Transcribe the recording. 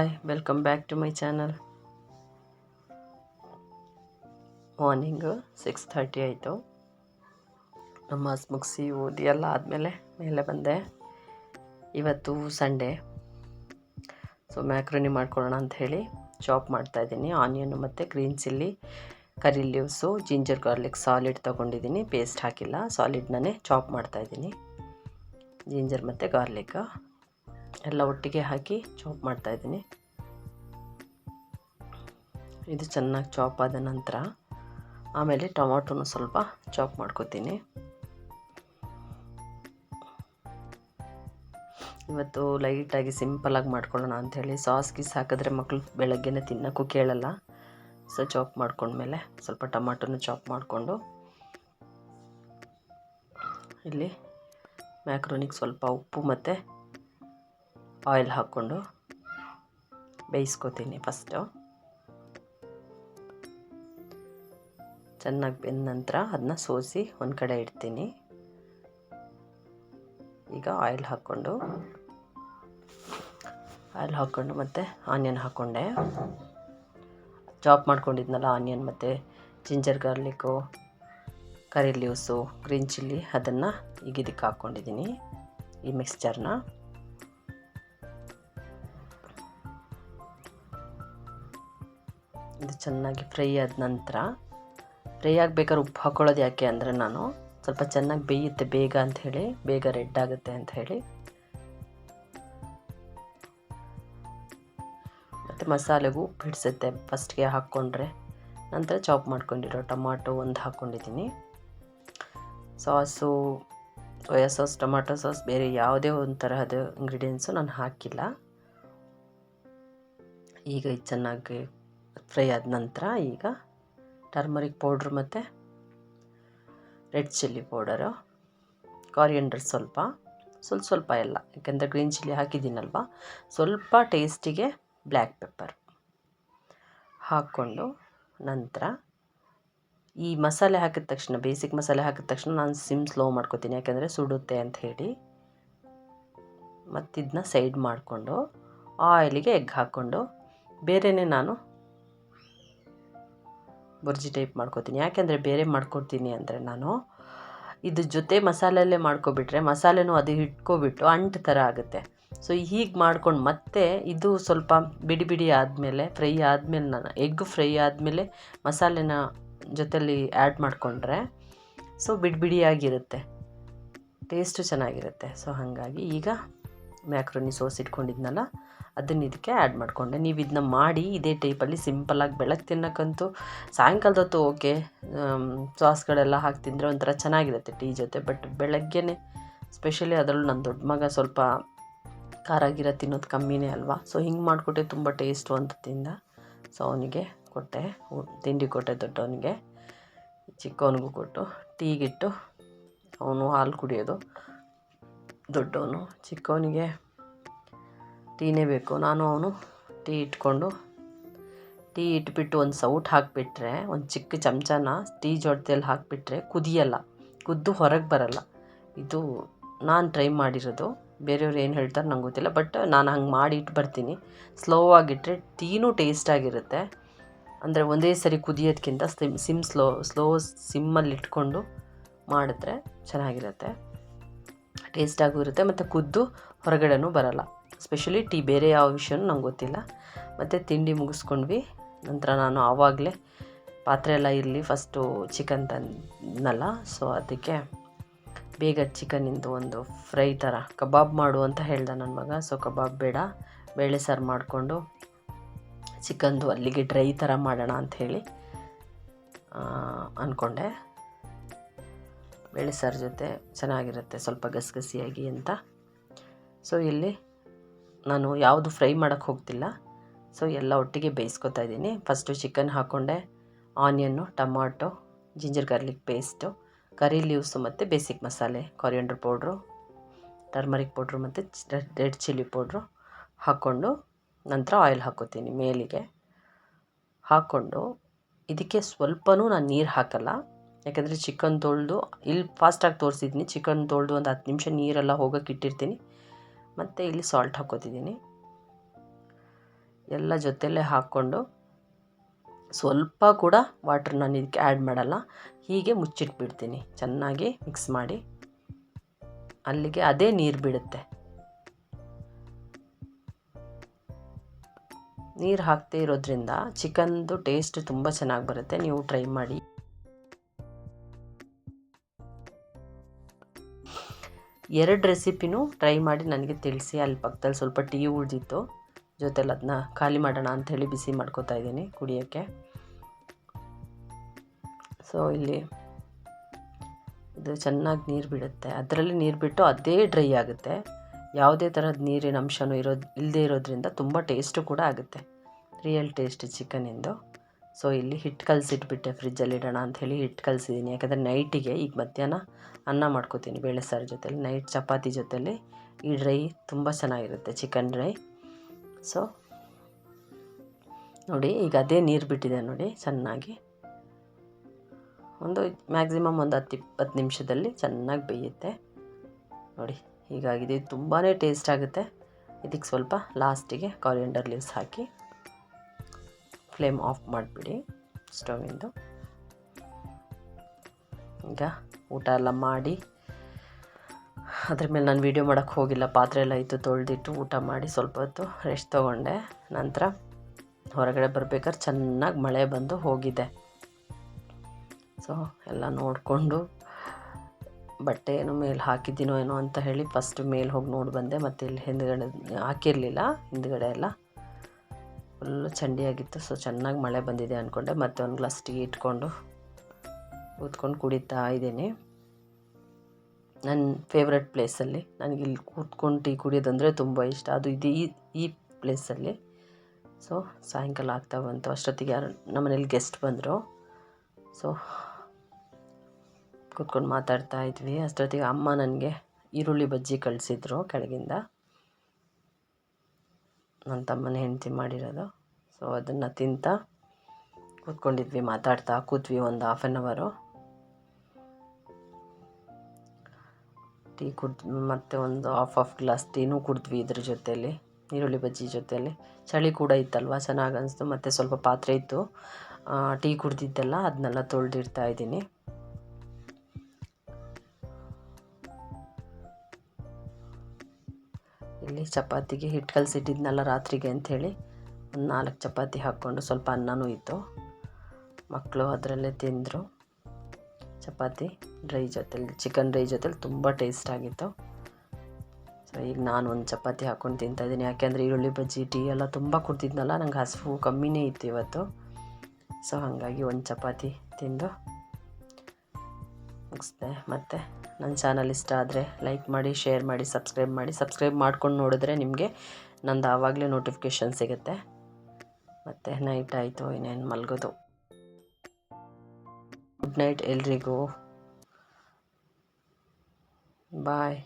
Hi welcome back to my channel morning six thirty ಆಯಿತು. ನಮಾಜ್ ಮುಗಿಸಿ ಓದಿ ಎಲ್ಲ ಆದಮೇಲೆ ಮೇಲೆ ಬಂದೆ. ಇವತ್ತು ಸಂಡೇ ಸೊ ಮ್ಯಾಕ್ರೋನಿ ಮಾಡ್ಕೊಳ್ಳೋಣ ಅಂತ ಹೇಳಿ ಚಾಪ್ ಮಾಡ್ತಾಯಿದ್ದೀನಿ ಆನಿಯನ್ ಮತ್ತು green chilli curry leaves ginger garlic solid ತೊಗೊಂಡಿದ್ದೀನಿ. ಪೇಸ್ಟ್ ಹಾಕಿಲ್ಲ. ಸಾಲಿಡ್ನೇ ಚಾಪ್ ಮಾಡ್ತಾಯಿದ್ದೀನಿ ಜಿಂಜರ್ ಮತ್ತು ಗಾರ್ಲಿಕ್ ಎಲ್ಲ ಒಟ್ಟಿಗೆ ಹಾಕಿ ಚಾಪ್ ಮಾಡ್ತಾಯಿದ್ದೀನಿ ಇದು ಚೆನ್ನಾಗಿ ಚಾಪ್ ಆದ ನಂತರ ಆಮೇಲೆ ಟೊಮಾಟೊನು ಸ್ವಲ್ಪ ಚಾಪ್ ಮಾಡ್ಕೊತೀನಿ. ಇವತ್ತು ಲೈಟಾಗಿ ಸಿಂಪಲಾಗಿ ಮಾಡ್ಕೊಳ್ಳೋಣ ಅಂಥೇಳಿ. ಸಾಸ್ ಗೀಸ್ ಹಾಕಿದ್ರೆ ಮಕ್ಕಳು ಬೆಳಗ್ಗೆನೇ ತಿನ್ನೋಕ್ಕೂ ಕೇಳಲ್ಲ. ಸೊ ಚಾಪ್ ಮಾಡ್ಕೊಂಡ್ಮೇಲೆ ಸ್ವಲ್ಪ ಟೊಮಾಟೋನ ಚಾಪ್ ಮಾಡಿಕೊಂಡು ಇಲ್ಲಿ ಮ್ಯಾಕ್ರೋನಿಗೆ ಸ್ವಲ್ಪ ಉಪ್ಪು ಮತ್ತು ಆಯಿಲ್ ಹಾಕ್ಕೊಂಡು ಬೇಯಿಸ್ಕೊತೀನಿ ಫಸ್ಟು. ಚೆನ್ನಾಗಿ ಬೆಂದ ನಂತರ ಅದನ್ನ ಸೋಸಿ ಒಂದು ಕಡೆ ಇಡ್ತೀನಿ. ಈಗ ಆಯಿಲ್ ಹಾಕ್ಕೊಂಡು ಆಯಿಲ್ ಹಾಕ್ಕೊಂಡು ಮತ್ತು ಆನಿಯನ್ ಹಾಕ್ಕೊಂಡೆ ಚಾಪ್ ಮಾಡ್ಕೊಂಡಿದ್ನಲ್ಲ ಆನಿಯನ್ ಮತ್ತು ginger garlic, curry leaves, green chilli ಅದನ್ನು ಈಗ ಇದಕ್ಕೆ ಹಾಕ್ಕೊಂಡಿದ್ದೀನಿ ಈ ಮಿಕ್ಸ್ಚರ್ನ. ಇದು ಚೆನ್ನಾಗಿ ಫ್ರೈ ಆದ ನಂತರ ಫ್ರೈ ಆಗಬೇಕಾದ್ರೆ ಉಪ್ಪು ಹಾಕ್ಕೊಳ್ಳೋದು ಯಾಕೆ ಅಂದರೆ ನಾನು ಸ್ವಲ್ಪ ಚೆನ್ನಾಗಿ ಬೇಯುತ್ತೆ, ಬೇಗ ಅಂಥೇಳಿ ಬೇಗ ರೆಡ್ ಆಗುತ್ತೆ ಅಂತ ಹೇಳಿ. ಮತ್ತು ಮಸಾಲೆಗೂ ಬಿಡಿಸುತ್ತೆ ಫಸ್ಟ್ಗೆ ಹಾಕ್ಕೊಂಡ್ರೆ ನಂತರ ಚಾಪ್ ಮಾಡ್ಕೊಂಡಿರೋ ಟೊಮಾಟೊ ಒಂದು ಹಾಕ್ಕೊಂಡಿದ್ದೀನಿ. Sauce soya sauce tomato sauce, ಬೇರೆ ಯಾವುದೇ ಒಂದು ತರಹದ ಇಂಗ್ರೀಡಿಯೆಂಟ್ಸು ನಾನು ಹಾಕಿಲ್ಲ. ಈಗ ಇದು ಚೆನ್ನಾಗಿ ಫ್ರೈ ಆದ ನಂತರ ಈಗ ಟರ್ಮರಿಕ್ ಪೌಡ್ರ್ ಮತ್ತು ರೆಡ್ ಚಿಲ್ಲಿ ಪೌಡರು ಕಾರಿಯಂಡರ್ ಸ್ವಲ್ಪ ಸ್ವಲ್ಪ ಸ್ವಲ್ಪ ಎಲ್ಲ, ಯಾಕೆಂದರೆ ಗ್ರೀನ್ ಚಿಲ್ಲಿ ಹಾಕಿದ್ದೀನಲ್ವ? ಸ್ವಲ್ಪ ಟೇಸ್ಟಿಗೆ ಬ್ಲ್ಯಾಕ್ ಪೆಪ್ಪರ್ ಹಾಕ್ಕೊಂಡು ನಂತರ ಈ ಮಸಾಲೆ ಹಾಕಿದ ತಕ್ಷಣ ಬೇಸಿಕ್ ಮಸಾಲೆ ಹಾಕಿದ ತಕ್ಷಣ ನಾನು ಸಿಮ್ ಸ್ಲೋ ಮಾಡ್ಕೋತೀನಿ, ಯಾಕೆಂದರೆ ಸುಡುತ್ತೆ ಅಂತ ಹೇಳಿ. ಮತ್ತಿದನ್ನ ಸೈಡ್ ಮಾಡಿಕೊಂಡು ಆಯಿಲಿಗೆ ಎಗ್ ಹಾಕ್ಕೊಂಡು ಬೇರೆಯೇ ನಾನು ಬುರ್ಜಿ ಟೈಪ್ ಮಾಡ್ಕೋತೀನಿ. ಯಾಕೆಂದರೆ ಬೇರೆ ಮಾಡ್ಕೊಡ್ತೀನಿ ಅಂದರೆ ನಾನು ಇದು ಜೊತೆ ಮಸಾಲೆಯಲ್ಲೇ ಮಾಡ್ಕೊಬಿಟ್ರೆ ಮಸಾಲೆನೂ ಅದು ಇಟ್ಕೊಬಿಟ್ಟು ಅಂಟು ಥರ ಆಗುತ್ತೆ. ಸೊ ಹೀಗೆ ಮಾಡ್ಕೊಂಡು ಮತ್ತೆ ಇದು ಸ್ವಲ್ಪ ಬಿಡಿ ಬಿಡಿ ಆದಮೇಲೆ ಫ್ರೈ ಆದಮೇಲೆ ನಾನು ಎಗ್ ಫ್ರೈ ಆದಮೇಲೆ ಮಸಾಲೆನ ಜೊತೆಲಿ ಆ್ಯಡ್ ಮಾಡಿಕೊಂಡ್ರೆ ಸೊ ಬಿಡಿ ಬಿಡಿಯಾಗಿರುತ್ತೆ. ಟೇಸ್ಟು ಚೆನ್ನಾಗಿರುತ್ತೆ. ಸೊ ಹಾಗಾಗಿ ಈಗ ಮ್ಯಾಕ್ರೋನಿ ಸೋಸ್ ಇಟ್ಕೊಂಡಿದ್ನಲ್ಲ ಅದನ್ನು ಇದಕ್ಕೆ ಆ್ಯಡ್ ಮಾಡಿಕೊಂಡೆ. ನೀವು ಇದನ್ನ ಮಾಡಿ ಇದೇ ಟೈಪಲ್ಲಿ ಸಿಂಪಲ್ಲಾಗಿ ಬೆಳಗ್ಗೆ ತಿನ್ನೋಕ್ಕಂತೂ ಸಾಯಂಕಾಲದ ಹೊತ್ತು ಓಕೆ ಸಾಸ್ಗಳೆಲ್ಲ ಹಾಕಿ ತಿಂದರೆ ಒಂಥರ ಚೆನ್ನಾಗಿರುತ್ತೆ ಟೀ ಜೊತೆ. ಬಟ್ ಬೆಳಗ್ಗೆನೇ ಸ್ಪೆಷಲಿ ಅದರಲ್ಲೂ ನನ್ನ ದೊಡ್ಡ ಮಗ ಸ್ವಲ್ಪ ಖಾರ ಗಿರ ತಿನ್ನೋದು ಕಮ್ಮಿನೇ ಅಲ್ವಾ? ಸೊ ಹಿಂಗೆ ಮಾಡಿಕೊಟ್ಟೆ ತುಂಬ ಟೇಸ್ಟು ಅಂತ ತಿಂದ ಸೊ ಅವನಿಗೆ ಕೊಟ್ಟೆ, ತಿಂಡಿ ಕೊಟ್ಟೆ ದೊಡ್ಡವನಿಗೆ. ಚಿಕ್ಕವನಿಗೂ ಕೊಟ್ಟು ಟೀಗಿಟ್ಟು ಅವನು ಹಾಲು ಕುಡಿಯೋದು ದೊಡ್ಡವನು. ಚಿಕ್ಕವನಿಗೆ ಟೀನೇ ಬೇಕು. ನಾನು ಅವನು ಟೀ ಇಟ್ಕೊಂಡು ಟೀ ಇಟ್ಬಿಟ್ಟು ಒಂದು ಸೌಟ್ ಹಾಕಿಬಿಟ್ರೆ, ಒಂದು ಚಿಕ್ಕ ಚಮಚನ ಟೀ ಜೊತೆಯಲ್ಲಿ ಹಾಕಿಬಿಟ್ರೆ ಕುದಿಯಲ್ಲ, ಕುದ್ದು ಹೊರಗೆ ಬರಲ್ಲ. ಇದು ನಾನು ಟ್ರೈ ಮಾಡಿರೋದು. ಬೇರೆಯವ್ರು ಏನು ಹೇಳ್ತಾರೆ ನಂಗೆ ಗೊತ್ತಿಲ್ಲ, ಬಟ್ ನಾನು ಹಂಗೆ ಮಾಡಿ ಇಟ್ಟು ಬರ್ತೀನಿ. ಸ್ಲೋ ಆಗಿಟ್ಟರೆ ಟೀನೂ ಟೇಸ್ಟಾಗಿರುತ್ತೆ ಅಂದರೆ ಒಂದೇ ಸರಿ ಕುದಿಯೋದಕ್ಕಿಂತ ಸಿಮ್ ಸಿಮ್ ಸ್ಲೋ ಸ್ಲೋ ಸಿಮ್ಮಲ್ಲಿ ಇಟ್ಕೊಂಡು ಮಾಡಿದ್ರೆ ಚೆನ್ನಾಗಿರುತ್ತೆ. ಟೇಸ್ಟಾಗೂ ಇರುತ್ತೆ, ಮತ್ತು ಕುದ್ದು ಹೊರಗಡೆನೂ ಬರಲ್ಲ. ಸ್ಪೆಷಲಿ ಟೀ ಬೇರೆ ಯಾವ ವಿಷಯನೂ ನಂಗೆ ಗೊತ್ತಿಲ್ಲ. ಮತ್ತು ತಿಂಡಿ ಮುಗಿಸ್ಕೊಂಡ್ವಿ. ನಂತರ ನಾನು ಆವಾಗಲೇ ಪಾತ್ರೆ ಎಲ್ಲ ಇರಲಿ ಫಸ್ಟು ಚಿಕನ್ ತಂದನಲ್ಲ ಸೊ ಅದಕ್ಕೆ ಬೇಗ ಚಿಕನಿಂದು ಒಂದು ಫ್ರೈ ಥರ ಕಬಾಬ್ ಮಾಡು ಅಂತ ಹೇಳ್ದೆ ನನ್ನ ಮಗ ಸೊ ಕಬಾಬ್ ಬೇಡ, ಬೇಳೆ ಸಾರು ಮಾಡಿಕೊಂಡು ಚಿಕನ್ದು ಅಲ್ಲಿಗೆ ಡ್ರೈ ಥರ ಮಾಡೋಣ ಅಂಥೇಳಿ ಅಂದ್ಕೊಂಡೆ ಬೇಳೆ ಸಾರು ಜೊತೆ ಚೆನ್ನಾಗಿರುತ್ತೆ, ಸ್ವಲ್ಪ ಗಸಗಸಿಯಾಗಿ ಅಂತ. ಸೊ ಇಲ್ಲಿ ನಾನು ಯಾವುದು ಫ್ರೈ ಮಾಡೋಕ್ಕೆ ಹೋಗ್ತಿಲ್ಲ. ಸೊ ಎಲ್ಲ ಒಟ್ಟಿಗೆ ಬೇಯಿಸ್ಕೊತಾ ಇದ್ದೀನಿ. First chicken ಹಾಕ್ಕೊಂಡೆ onion tomato ginger garlic paste curry leaves ಮತ್ತು ಬೇಸಿಕ್ ಮಸಾಲೆ ಕೊರಿಯಂಡ್ರ್ ಪೌಡ್ರು ಟರ್ಮರಿಕ್ ಪೌಡ್ರು ಮತ್ತು ರೆಡ್ ಚಿಲ್ಲಿ ಪೌಡ್ರು ಹಾಕ್ಕೊಂಡು ನಂತರ ಆಯಿಲ್ ಹಾಕ್ಕೋತೀನಿ ಮೇಲಿಗೆ. ಹಾಕ್ಕೊಂಡು ಇದಕ್ಕೆ ಸ್ವಲ್ಪನೂ ನಾನು ನೀರು ಹಾಕಲ್ಲ. ಯಾಕೆಂದರೆ ಚಿಕನ್ ತೊಳೆದು ಇಲ್ಲಿ ಫಾಸ್ಟಾಗಿ ತೋರಿಸಿದ್ದೀನಿ ಚಿಕನ್ ತೊಳೆದು ಒಂದು ಹತ್ತು ನಿಮಿಷ ನೀರೆಲ್ಲ ಹೋಗೋಕೆ ಇಟ್ಟಿರ್ತೀನಿ. ಮತ್ತು ಇಲ್ಲಿ ಸಾಲ್ಟ್ ಹಾಕ್ಕೋತಿದ್ದೀನಿ ಎಲ್ಲ ಜೊತೆಯಲ್ಲೇ ಹಾಕ್ಕೊಂಡು ಸ್ವಲ್ಪ ಕೂಡ ವಾಟ್ರ್ ನಾನು ಇದಕ್ಕೆ ಆ್ಯಡ್ ಮಾಡಲ್ಲ. ಹೀಗೆ ಮುಚ್ಚಿಟ್ಬಿಡ್ತೀನಿ. ಚೆನ್ನಾಗಿ ಮಿಕ್ಸ್ ಮಾಡಿ. ಅಲ್ಲಿಗೆ ಅದೇ ನೀರು ಬಿಡುತ್ತೆ. ನೀರು ಹಾಕ್ತೇ ಇರೋದ್ರಿಂದ ಚಿಕನ್ದು ಟೇಸ್ಟ್ ತುಂಬ ಚೆನ್ನಾಗಿ ಬರುತ್ತೆ. ನೀವು ಟ್ರೈ ಮಾಡಿ. ಎರಡು ರೆಸಿಪಿನೂ ಟ್ರೈ ಮಾಡಿ ನನಗೆ ತಿಳಿಸಿ. ಅಲ್ಲಿ ಪಕ್ಕದಲ್ಲಿ ಸ್ವಲ್ಪ ಟೀ ಉಳಿದಿತ್ತು. ಜೊತೆಲಿ ಅದನ್ನ ಖಾಲಿ ಮಾಡೋಣ ಅಂಥೇಳಿ ಬಿಸಿ ಮಾಡ್ಕೋತಾ ಇದ್ದೀನಿ ಕುಡಿಯೋಕ್ಕೆ. ಸೊ ಇಲ್ಲಿ ಇದು ಚೆನ್ನಾಗಿ ನೀರು ಬಿಡುತ್ತೆ. ಅದರಲ್ಲಿ ನೀರು ಬಿಟ್ಟು ಅದೇ ಡ್ರೈ ಆಗುತ್ತೆ. ಯಾವುದೇ ಥರದ ನೀರಿನ ಅಂಶನೂ ಇರೋದು ಇಲ್ಲದೇ ಇರೋದ್ರಿಂದ ತುಂಬ ಟೇಸ್ಟು ಕೂಡ ಆಗುತ್ತೆ. ರಿಯಲ್ ಟೇಸ್ಟ್ ಚಿಕನಿಂದು ಸೊ ಇಲ್ಲಿ ಹಿಟ್ಟು ಕಲಸಿಟ್ಬಿಟ್ಟೆ ಫ್ರಿಜ್ಜಲ್ಲಿ ಇಡೋಣ ಅಂಥೇಳಿ ಹಿಟ್ಟು ಕಲಸಿದ್ದೀನಿ. ಯಾಕಂದರೆ ನೈಟಿಗೆ ಈಗ ಮಧ್ಯಾಹ್ನ ಅನ್ನ ಮಾಡ್ಕೋತೀನಿ ಬೇಳೆ ಸಾರು ಜೊತೆಲಿ, ನೈಟ್ ಚಪಾತಿ ಜೊತೆಲಿ. ಈ ಡ್ರೈ ತುಂಬ ಚೆನ್ನಾಗಿರುತ್ತೆ, ಚಿಕನ್ ಡ್ರೈ. ಸೊ ನೋಡಿ, ಈಗ ಅದೇ ನೀರು ಬಿಟ್ಟಿದೆ ನೋಡಿ, ಚೆನ್ನಾಗಿ. ಒಂದು ಮ್ಯಾಕ್ಸಿಮಮ್ ಒಂದು ಹತ್ತು ಇಪ್ಪತ್ತು ನಿಮಿಷದಲ್ಲಿ ಚೆನ್ನಾಗಿ ಬೇಯುತ್ತೆ. ನೋಡಿ, ಹೀಗಾಗಿದೆ. ತುಂಬಾ ಟೇಸ್ಟ್ ಆಗುತ್ತೆ. ಇದಕ್ಕೆ ಸ್ವಲ್ಪ ಲಾಸ್ಟಿಗೆ ಕಾರಿಯಂಡರ್ ಲೀವ್ಸ್ ಹಾಕಿ. ಫ್ಲೇಮ್ ಆಫ್ ಮಾಡಿಬಿಡಿ ಸ್ಟವಿಂದು. ಈಗ ಊಟ ಎಲ್ಲ ಮಾಡಿ, ಅದ್ರ ಮೇಲೆ ನಾನು ವೀಡಿಯೋ ಮಾಡೋಕ್ಕೆ ಹೋಗಿಲ್ಲ, ಪಾತ್ರೆ ಎಲ್ಲ ಇತ್ತು, ತೊಳೆದಿಟ್ಟು ಊಟ ಮಾಡಿ ಸ್ವಲ್ಪ ಹೊತ್ತು ರೆಸ್ಟ್ ತೊಗೊಂಡೆ. ನಂತರ ಹೊರಗಡೆ ಬರ್ಬೇಕಾದ್ರೆ ಚೆನ್ನಾಗಿ ಮಳೆ ಬಂದು ಹೋಗಿದೆ. ಸೊ ಎಲ್ಲ ನೋಡಿಕೊಂಡು ಬಟ್ಟೆ ಏನು ಮೇಲೆ ಹಾಕಿದ್ದೀನೋ ಏನೋ ಅಂತ ಹೇಳಿ ಫಸ್ಟ್ ಮೇಲೆ ಹೋಗಿ ನೋಡಿ ಬಂದೆ. ಮತ್ತು ಇಲ್ಲಿ ಹಿಂದ್ಗಡೆ ಹಾಕಿರಲಿಲ್ಲ, ಹಿಂದ್ಗಡೆ ಎಲ್ಲ ಫುಲ್ಲು ಚಂಡಿಯಾಗಿತ್ತು. ಸೊ ಚೆನ್ನಾಗಿ ಮಳೆ ಬಂದಿದೆ ಅಂದ್ಕೊಂಡೆ ಮತ್ತೆ ಒಂದು ಗ್ಲಾಸ್ ಟೀ ಇಟ್ಕೊಂಡು ಕೂತ್ಕೊಂಡು ಕುಡಿತಾ ಇದ್ದೀನಿ. ನನ್ನ ಫೇವ್ರೆಟ್ ಪ್ಲೇಸಲ್ಲಿ ನನಗೆ ಇಲ್ಲಿ ಕೂತ್ಕೊಂಡು ಟೀ ಕುಡಿಯೋದಂದರೆ ತುಂಬ ಇಷ್ಟ. ಅದು ಇದು ಈ ಈ ಪ್ಲೇಸಲ್ಲಿ ಸೊ ಸಾಯಂಕಾಲ ಆಗ್ತಾ ಬಂತು. ಅಷ್ಟೊತ್ತಿಗೆ ಯಾರು, ನಮ್ಮನೇಲಿ ಗೆಸ್ಟ್ ಬಂದರು. ಸೊ ಕೂತ್ಕೊಂಡು ಮಾತಾಡ್ತಾ ಇದ್ವಿ. ಅಷ್ಟೊತ್ತಿಗೆ ಅಮ್ಮ ನನಗೆ ಈರುಳ್ಳಿ ಬಜ್ಜಿ ಕಳಿಸಿದ್ರು ಕೆಳಗಿಂದ. ನನ್ನ ತಮ್ಮನ ಹೆಂಡತಿ ಮಾಡಿರೋದು. ಸೊ ಅದನ್ನು ತಿಂತ ಕೂತ್ಕೊಂಡಿದ್ವಿ, ಮಾತಾಡ್ತಾ ಕೂತ್ವಿ ಒಂದು ಹಾಫ್ ಆನ್ ಅವರು ಟೀ ಕುಡ್ ಮತ್ತು ಒಂದು ಹಾಫ್ ಹಾಫ್ ಗ್ಲಾಸ್ ಟೀನೂ ಕುಡಿದ್ವಿ ಇದ್ರ ಜೊತೆಯಲ್ಲಿ, ಈರುಳ್ಳಿ ಬಜ್ಜಿ ಜೊತೆಯಲ್ಲಿ. ಚಳಿ ಕೂಡ ಇತ್ತಲ್ವ, ಚೆನ್ನಾಗಿ ಅನಿಸ್ತು, ಮತ್ತು ಸ್ವಲ್ಪ ಪಾತ್ರೆ ಇತ್ತು. ಟೀ ಕುಡ್ದಿದ್ದೆಲ್ಲ ಅದನ್ನೆಲ್ಲ ತೊಳೆದಿಡ್ತಾ ಇದ್ದೀನಿ. ಇಲ್ಲಿ ಚಪಾತಿಗೆ ಹಿಟ್ಟು ಕಲಸಿಟ್ಟಿದ್ನಲ್ಲ ರಾತ್ರಿಗೆ ಅಂಥೇಳಿ, ಒಂದು ನಾಲ್ಕು ಚಪಾತಿ ಹಾಕ್ಕೊಂಡು ಸ್ವಲ್ಪ ಅನ್ನನೂ ಇತ್ತು. ಮಕ್ಕಳು ಅದರಲ್ಲೇ ತಿಂದರು. ಚಪಾತಿ ಡ್ರೈ ಜೊತೆಲಿ, ಚಿಕನ್ ಡ್ರೈ ಜೊತೆಲಿ ತುಂಬ ಟೇಸ್ಟ್ ಆಗಿತ್ತು. ಸೊ ಈಗ ನಾನು ಒಂದು ಚಪಾತಿ ಹಾಕ್ಕೊಂಡು ತಿಂತಾಯಿದ್ದೀನಿ ಯಾಕೆಂದರೆ ಈರುಳ್ಳಿ ಬಜ್ಜಿ, ಟೀ ಎಲ್ಲ ತುಂಬ ಕುಡ್ತಿದ್ನಲ್ಲ, ನಂಗೆ ಹಸಿವು ಕಮ್ಮಿನೇ ಇತ್ತು ಇವತ್ತು. ಸೊ ಹಾಗಾಗಿ ಒಂದು ಚಪಾತಿ ತಿಂದು ಮುಗಿಸ್ದೆ. ಮತ್ತು? ನನ್ನ ಚಾನಲ್ ಇಷ್ಟ ಆದರೆ ಲೈಕ್ ಮಾಡಿ, ಶೇರ್ ಮಾಡಿ, ಸಬ್ಸ್ಕ್ರೈಬ್ ಮಾಡಿ. ಸಬ್ಸ್ಕ್ರೈಬ್ ಮಾಡ್ಕೊಂಡು ನೋಡಿದ್ರೆ ನಿಮಗೆ ನಂದು ಆವಾಗಲೇ ನೋಟಿಫಿಕೇಷನ್ ಸಿಗುತ್ತೆ. ಮತ್ತು ನೈಟ್ ಆಯಿತು, ಇನ್ನೇನು ಮಲಗೋದು. ಗುಡ್ ನೈಟ್ ಎಲ್ರಿಗೂ. ಬಾಯ್